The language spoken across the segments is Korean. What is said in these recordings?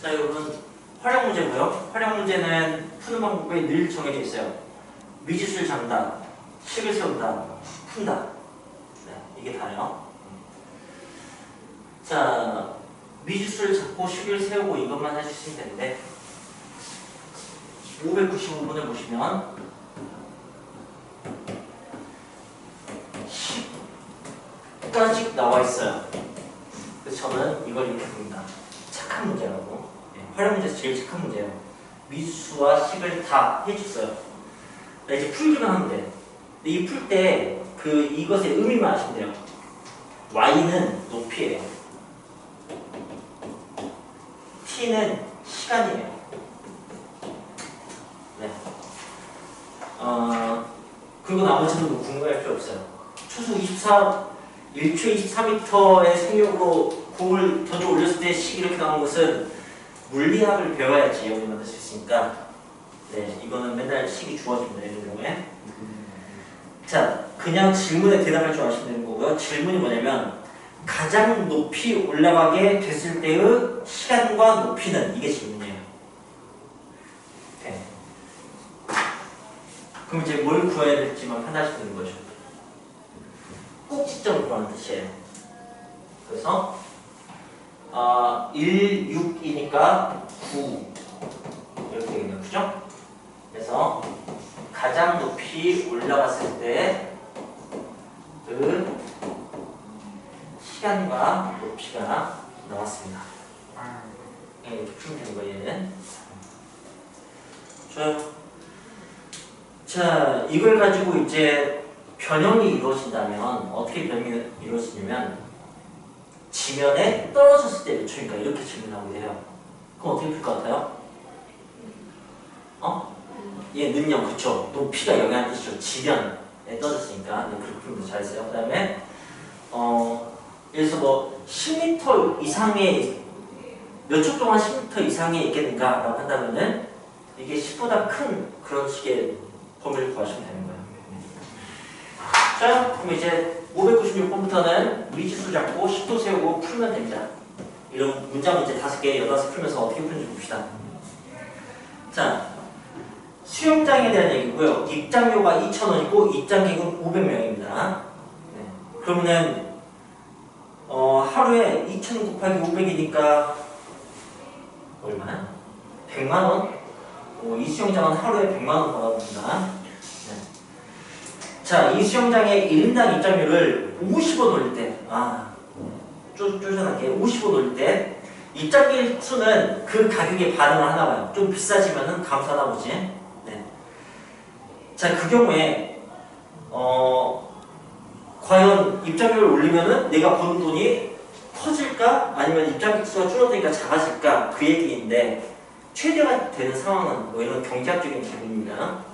자, 여러분 활용 문제고요. 활용 문제는 푸는 방법이 늘 정해져 있어요. 미지수를 잡는다, 식을 세운다, 푼다. 네, 이게 다예요. 자, 미지수를 잡고 식을 세우고 이것만 해주시면 되는데 595번을 보시면 10까지 나와 있어요. 그래서 저는 이걸 이렇게 봅니다. 착한 문제라고. 예, 활용 문제에서 제일 착한 문제예요. 미수와 식을 다 해줬어요. 나 이제 풀기만 하면 돼. 근데 이 풀 때 그 이것의 의미만 아시면 돼요. y는 높이예요. t는 시간이에요. 네. 어, 그리고 나머지는 뭐 궁금할 필요 없어요. 초속 24, 1초 24m의 생력으로 공을 던져 올렸을 때 식 이렇게 나온 것은 물리학을 배워야지 여기 만들 수 있으니까. 네 이거는 맨날 식이 주어집니다 이런 경우에. 자 그냥 질문에 대답할 줄 아시면 되는 거고요. 질문이 뭐냐면 가장 높이 올라가게 됐을 때의 시간과 높이는 이게 질문이에요. 네. 그럼 이제 뭘 구해야 될지만 판단하시면 되는 거죠. 꼭지점을 구하는 뜻이에요. 그래서 아, 1, 6이니까 9 이렇게 되겠네요. 그죠? 그래서 가장 높이 올라갔을 때 그 시간과 높이가 나왔습니다. 예, 되는 거예요, 얘는. 좋아요. 자, 이걸 가지고 이제 변형이 이루어진다면 어떻게 변형이 이루어지냐면 지면에 떨어졌을 때 몇 초인가 이렇게 질문하고 돼요. 그럼 어떻게 풀 것 같아요? 어? 얘 능력 그쵸? 높이가 영향 뜻이죠. 지면에 떨어졌으니까 네, 그렇게 풀면 잘했어요. 그 다음에 어 들어서 뭐 10m 이상의 몇 초 동안 10m 이상에 있겠는가 라고 한다면은 이게 10보다 큰 그런 식의 범위를 구하시면 되는 거예요. 자, 그럼 이제 596번부터는 미지수 잡고 10도 세우고 풀면 됩니다. 이런 문장 문제 5개, 8개 풀면서 어떻게 푸는지 봅시다. 자, 수영장에 대한 얘기고요. 입장료가 2,000원이고 입장객은 500명입니다. 네. 그러면은 어, 하루에 2,000 곱하기 500이니까 얼마나? 100만 원? 어, 이 수영장은 하루에 100만 원 받아봅니다. 자, 이 수영장의 1인당 입장료를 50원 올릴 때, 아, 쪼, 쪼잔하게 50원 올릴 때, 입장객 수는 그 가격에 반응을 하나 봐요. 좀 비싸지면은 감사하나 보지. 네. 자, 그 경우에, 어, 과연 입장료를 올리면은 내가 버는 돈이 커질까? 아니면 입장객 수가 줄어드니까 작아질까? 그 얘기인데, 최대가 되는 상황은 뭐 이런 경제학적인 부분입니다.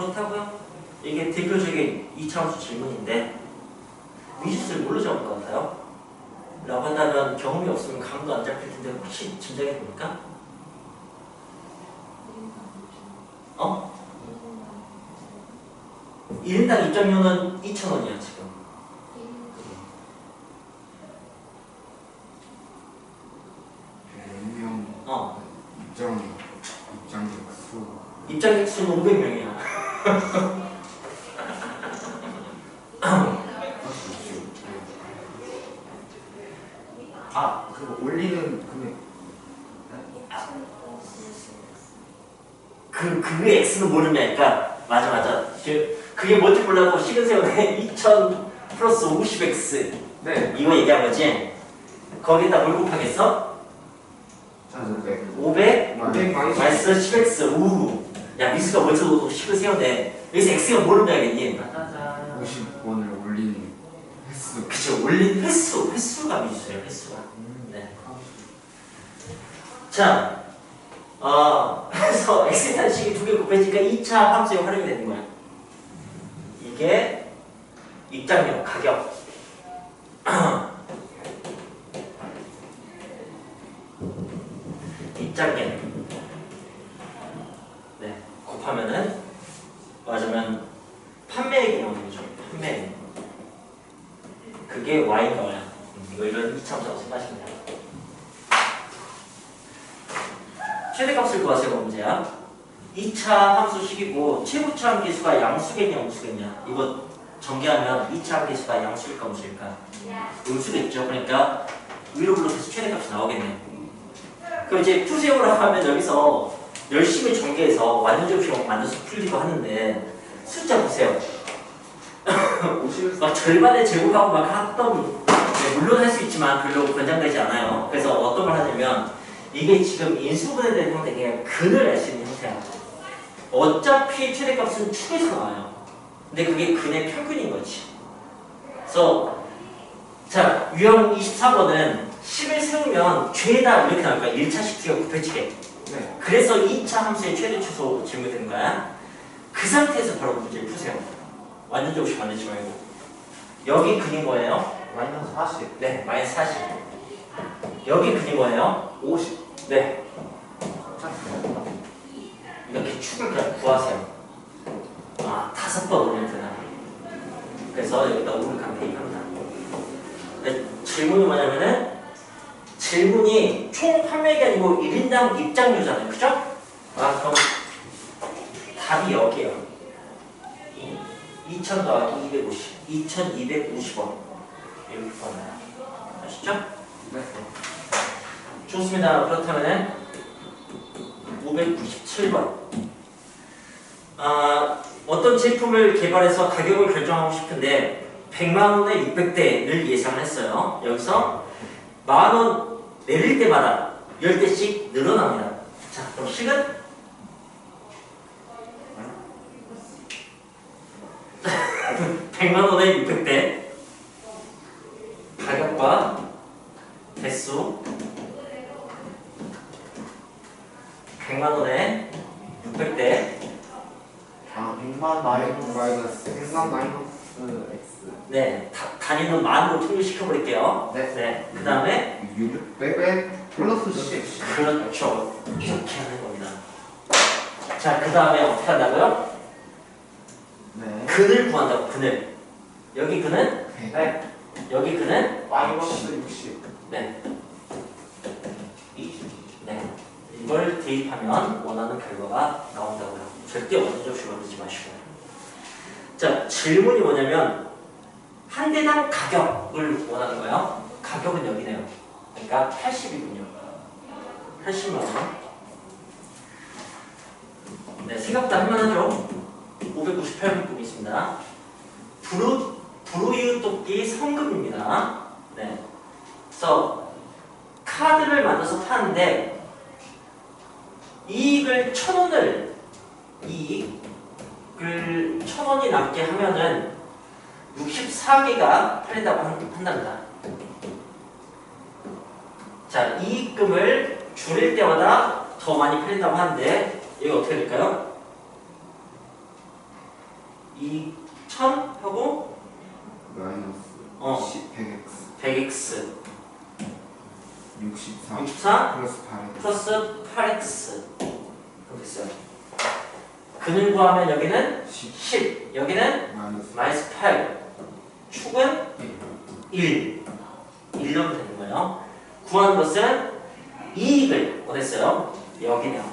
그렇다고요? 이게 대표적인 2차원수 질문인데 미지수를 뭘로 잡을 것 같아요? 라고 한다면 경험이 없으면 감도 안 잡힐 텐데 혹시 짐작해 봅니까? 어? 1인당 입장료는 2,000원이야 지금 몇명 어 입장 입장객 수 입장객 수는 500명이야 아 그거 올리는 금액. 그, 그게 X는 모르냐니까 맞아 맞아. 그, 그게 뭔지 몰라도 시근세운에 2000 플러스 50X 네. 이거 얘기한 거지? 거기다 뭘 곱하겠어? 자저백 500 500 마이너스 10x 우 야 미수가 놓고 10을 세우네 여기서 x가 뭐를 봐야겠니? 50원을 올리는 횟수. 그쵸 올린 횟수. 횟수가 미수예요 횟수가. 네. 자 어, 그래서 대한 식이 두 개 곱해지니까 2차 함수에 활용이 되는 거야. 이게 입장료 가격 입장료 네 곱하면은 맞으면 판매액이 나오는 거죠 판매액 그게 Y인 거야. 음, 이거 이런 2차원적으로 생각하시면 돼요. 최대 값을 구하세요 문제야? 2차 함수식이고 최고차 함계수가 양수겠냐 음수겠냐? 이거 전개하면 2차 함계수가 양수일까 음수일까? 음수겠죠. 그러니까 위로 블록에서 최대 값이 나오겠네. 그럼 이제 푸세오라고 하면 여기서 열심히 전개해서 완전적으로 만들어서 풀리고 하는데 숫자 보세요. 50 막 절반의 제곱하고 막 합동. 네, 물론 할 수 있지만 별로 권장되지 않아요. 그래서 어떤 걸 하냐면 이게 지금 인수분해 된 형태에 근을 알 수 있는 형태야. 어차피 최대값은 축에서 나와요. 근데 그게 근의 평균인 거지. 그래서 자 유형 24번은 10을 세우면 죄다 이렇게 나올 거야. 1차식 뒤가 곱해지게. 네 그래서 2차 함수의 최대 추소 질문되는 거야. 그 상태에서 바로 문제를 푸세요. 완전 조금씩 만들지 말고. 여기 근인 거예요. 마이너스 40 네, 마이너스 40. 여기 근인 거예요. 50 네. 이렇게 축을 그냥 구하세요. 아, 다섯 번 오면 되나? 그래서 여기다 우물칸 대입합니다. 네, 질문이 뭐냐면은 질문이 총 판매가 아니고 1인당 입장료잖아요. 그죠? 아, 그럼 답이 여기에요. 2000 더하기 250. 2250원. 이렇게 구하나요? 아시죠? 네 좋습니다. 그렇다면은 597번. 아, 어떤 제품을 개발해서 가격을 결정하고 싶은데 100만 원에 600대를 예상했어요. 여기서 만원 내릴 때마다 10대씩 늘어납니다. 자, 그럼 식은 100만 원에 600대 가격과 대수 100만 원에 600대 아 100만 마이너스 마이너스 100만 마이너스 X 네 다, 단위는 만으로 통일시켜 버릴게요. 네. 네. 그 다음에 600에 플러스 10 그렇죠. 이렇게 하는 겁니다. 자, 그 다음에 어떻게 한다고요? 네 근을 구한다고 근을. 여기 근은 네 여기 근은 마이너스 60 네. 이, 네. 이걸 대입하면 원하는 결과가 나온다고요. 절대 원자적 식 만들지 마시고. 자, 질문이 뭐냐면 한 대당 가격을 원하는 거예요. 가격은 여기네요. 그러니까 80이군요. 80만 원. 네, 생각보다 할만하죠. 598분이 있습니다. 브루 브루이웃 돕기 성금입니다. 네. 그래서 카드를 만들어서 파는데 이익을 천 원을 이익을 천 원이 남게 하면은 64개가 팔린다고 한- 한답니다. 자, 이익금을 줄일 때마다 더 많이 팔린다고 하는데 이거 어떻게 될까요? 이천 하고 마이너스 어 10 100X 100x 64 64 플러스 8X 플러스 8x 됐어요. 근을 구하면 여기는 10 10, 여기는 마이너스 마이너스 8, 축은 1, 1 넣으면 되는 거예요. 구하는 것은 이익을 원했어요. 여기네요.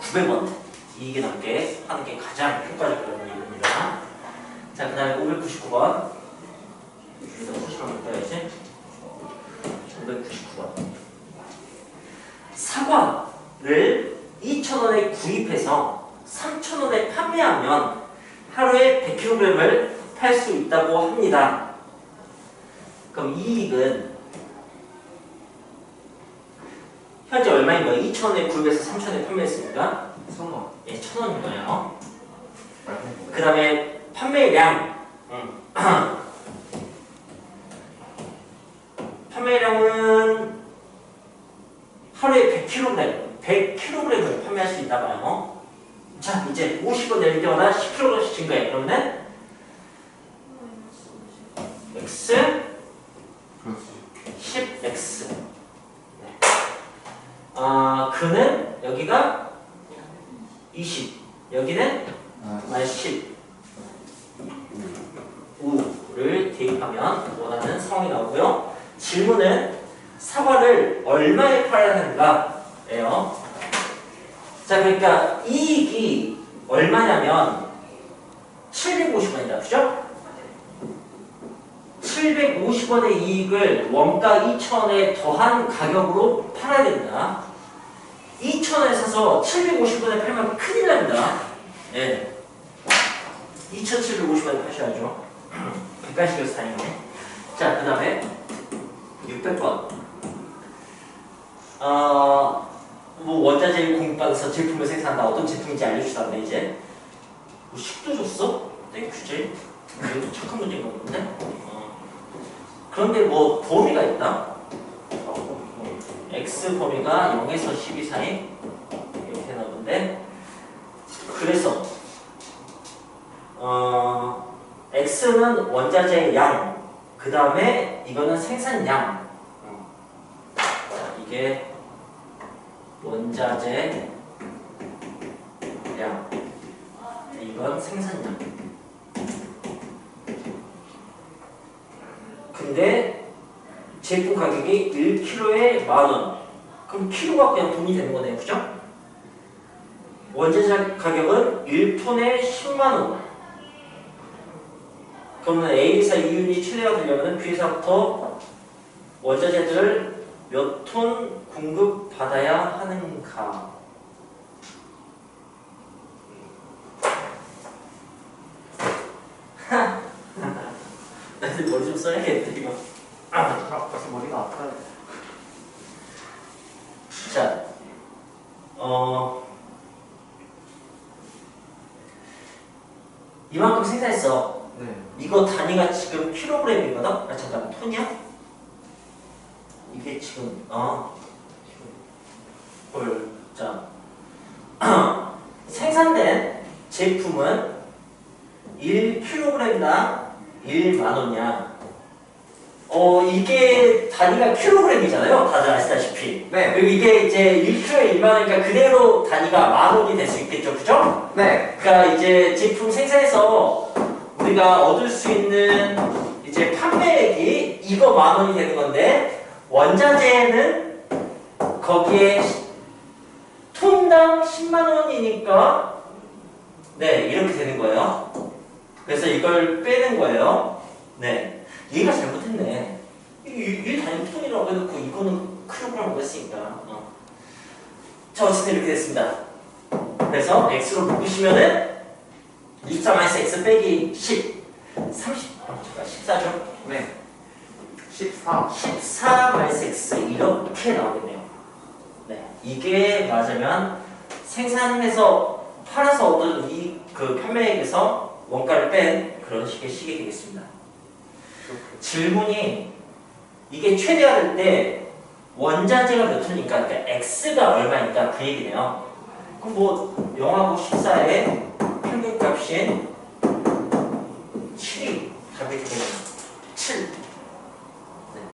900원 이익이 넘게 하는 게 가장 효과적인 일입니다. 자, 그 다음에 599번 여기서 소식을 볼까야지 599번 사과를 2,000원에 구입해서 3,000원에 판매하면 하루에 100kg을 팔 수 있다고 합니다. 그럼 이익은 현재 얼마인 거예요? 2,000원에 구입해서 3,000원에 판매했으니까 성어 예, 1,000원인 거예요. 그 다음에 판매량 음. 판매량은 하루에 100kg 100kg을 판매 할 수 있다 봐요. 자 이제 50원 내릴 때마다 10kg씩 증가해. 그러면은 x 플러스 10x 네. 아 그는 여기가 20 여기는 아 마이너스 10 5를 대입하면 원하는 상황이 나오고요. 질문은 사과를 얼마에 팔아야 하는가예요. 자, 그러니까 이익이 얼마냐면 750원이다. 그죠? 750원의 이익을 원가 2,000원에 더한 가격으로 팔아야 된다. 2,000원에 사서 750원에 팔면 큰일 납니다. 예. 2,750원에 파셔야죠. 객관식으로 다니네. 자, 그 다음에 600번. 어, 뭐 원자재를 공급받아서 제품을 생산한다. 어떤 제품인지 알려주시다는데 이제 뭐 식도 줬어? 땡큐지. 이것도 착한 문제인 것 같은데? 어. 그런데 뭐 범위가 있다? x 범위가 0에서 12 사이 이렇게 나오는데 그래서 어, x는 원자재 양, 그 다음에 이거는 생산량. 자, 이게 원자재 량, 이건 생산량. 근데 제품 가격이 1kg에 만 원. 그럼 키로가 그냥 돈이 되는 거네요, 그죠? 원자재 가격은 1톤에 10만 원. 그러면 A사 이윤이 최대가 되려면 B사부터 원자재들을 몇 톤 공급받아야 하는가? 나들 머리 좀 써야겠다 이거. 아, 벌써 머리가 아파요. 자, 어 이만큼 생산했어. 네. 이거 단위가 지금 킬로그램이거든? 아 잠깐 톤이야? 지금 어 헐. 자 생산된 제품은 1kg당 1만 원이야. 어 이게 단위가 킬로그램이잖아요. 다들 아시다시피. 네. 그리고 이게 이제 1kg에 1만 원이니까 그대로 단위가 만 원이 될 수 있겠죠, 그죠? 네. 그러니까 이제 제품 생산해서 우리가 얻을 수 있는 이제 판매액이 이거 만 원이 되는 건데 원자재는 거기에 톤당 10만 원이니까 네 이렇게 되는 거예요. 그래서 이걸 빼는 거예요. 네 얘가 잘못했네. 이 단위 톤이라고 해놓고 이거는 킬로그램으로 했으니까. 어. 자 어쨌든 이렇게 됐습니다. 그래서 x로 묶으시면은 24 마이너스 x 빼기 10 30 어, 잠깐 14죠? 네. 14. 14마이스 이렇게 나오겠네요. 네, 이게 맞으면 생산해서 팔아서 얻은 이 그 판매액에서 원가를 뺀 그런 식의 시계 되겠습니다. 질문이 이게 최대화될 때 원자재가 몇 톤이니까 그러니까 x가 얼마니까 그 얘기네요. 그럼 뭐 0하고 14의 평균값인 7이 답이 되겠네요. 7.